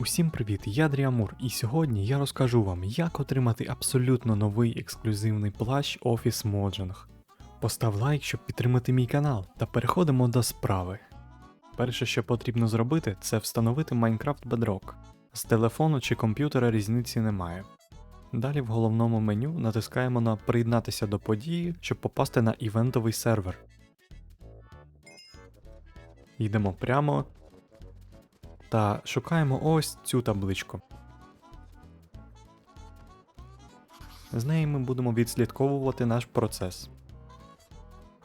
Усім привіт, я Дріамур, і сьогодні я розкажу вам, як отримати абсолютно новий ексклюзивний плащ Office Mojang. Постав лайк, щоб підтримати мій канал, та переходимо до справи. Перше, що потрібно зробити, це встановити Minecraft Bedrock. З телефону чи комп'ютера різниці немає. Далі в головному меню натискаємо на Приєднатися до події, щоб попасти на івентовий сервер. Йдемо прямо та шукаємо ось цю табличку. З неї ми будемо відслідковувати наш процес.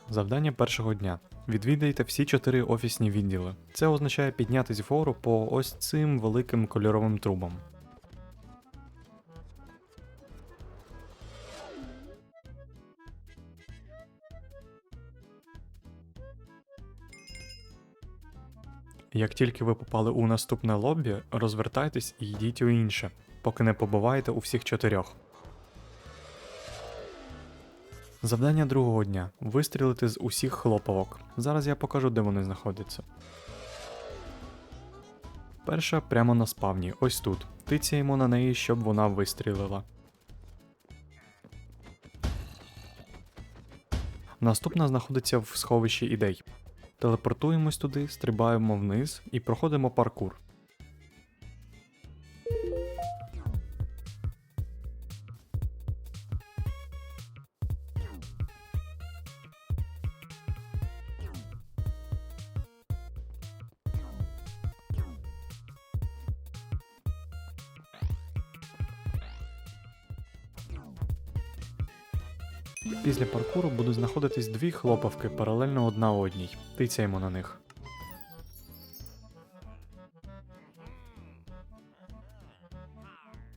Завдання першого дня. Відвідайте всі чотири офісні відділи. Це означає піднятись вгору по ось цим великим кольоровим трубам. Як тільки ви попали у наступне лоббі, розвертайтесь і йдіть у інше, поки не побуваєте у всіх чотирьох. Завдання другого дня вистрілити з усіх хлопавок. Зараз я покажу, де вони знаходяться. Перша прямо на спавні, ось тут. Тицяємо на неї, щоб вона вистрілила. Наступна знаходиться в сховищі ідей. Телепортуємось туди, стрибаємо вниз і проходимо паркур. Після паркуру будуть знаходитись дві хлопавки паралельно одна одній. Тицяємо на них.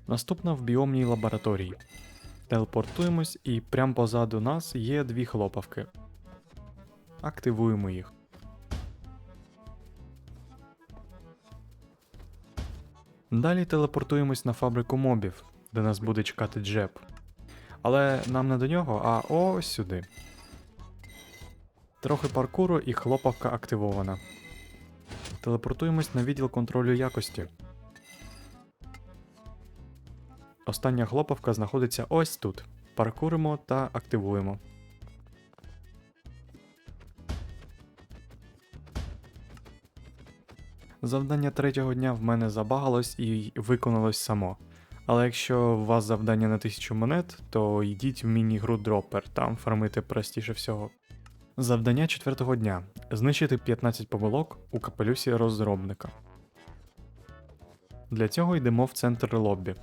Наступна в біомній лабораторії. Телепортуємось і прямо позаду нас є дві хлопавки. Активуємо їх. Далі телепортуємось на фабрику мобів, де нас буде чекати джеб. Але нам не до нього, а ось сюди. Трохи паркуру і хлопавка активована. Телепортуємось на відділ контролю якості. Остання хлопавка знаходиться ось тут. Паркуримо та активуємо. Завдання третього дня в мене забагалось і виконалось само. Але якщо у вас завдання на 1000 монет, то йдіть в міні-гру Dropper, там фармити простіше всього. Завдання четвертого дня знищити 15 помилок у капелюсі розробника. Для цього йдемо в центр лоббі.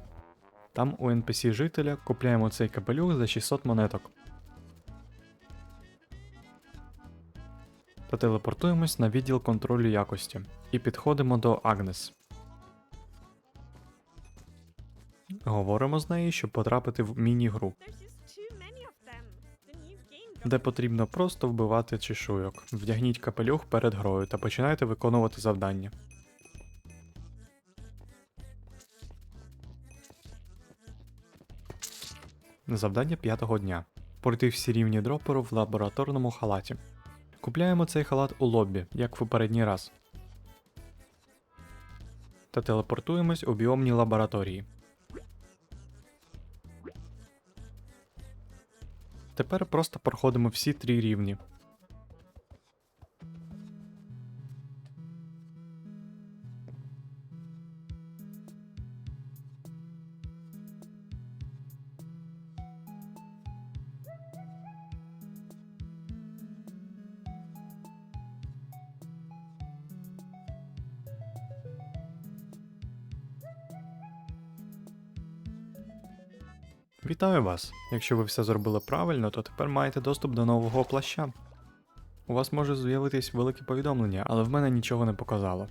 Там у NPC жителя купляємо цей капелюх за 600 монеток. Та телепортуємось на відділ контролю якості і підходимо до Агнес. Говоримо з нею, щоб потрапити в міні-гру, де потрібно просто вбивати чешуйок. Вдягніть капелюх перед грою та починайте виконувати завдання. Завдання п'ятого дня. Пройти всі рівні дроперу в лабораторному халаті. Купляємо цей халат у лоббі, як в попередній раз. Та телепортуємось у біомній лабораторії. Тепер просто проходимо всі три рівні. Вітаю вас! Якщо ви все зробили правильно, то тепер маєте доступ до нового плаща. У вас може з'явитись велике повідомлення, але в мене нічого не показало.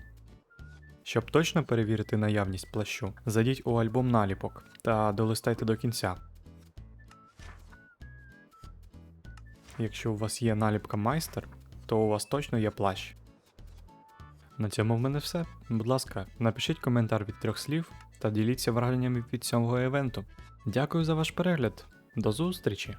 Щоб точно перевірити наявність плащу, зайдіть у альбом наліпок та долистайте до кінця. Якщо у вас є наліпка майстер, то у вас точно є плащ. На цьому в мене все. Будь ласка, напишіть коментар від трьох слів та діліться враженнями від цього івенту. Дякую за ваш перегляд. До зустрічі!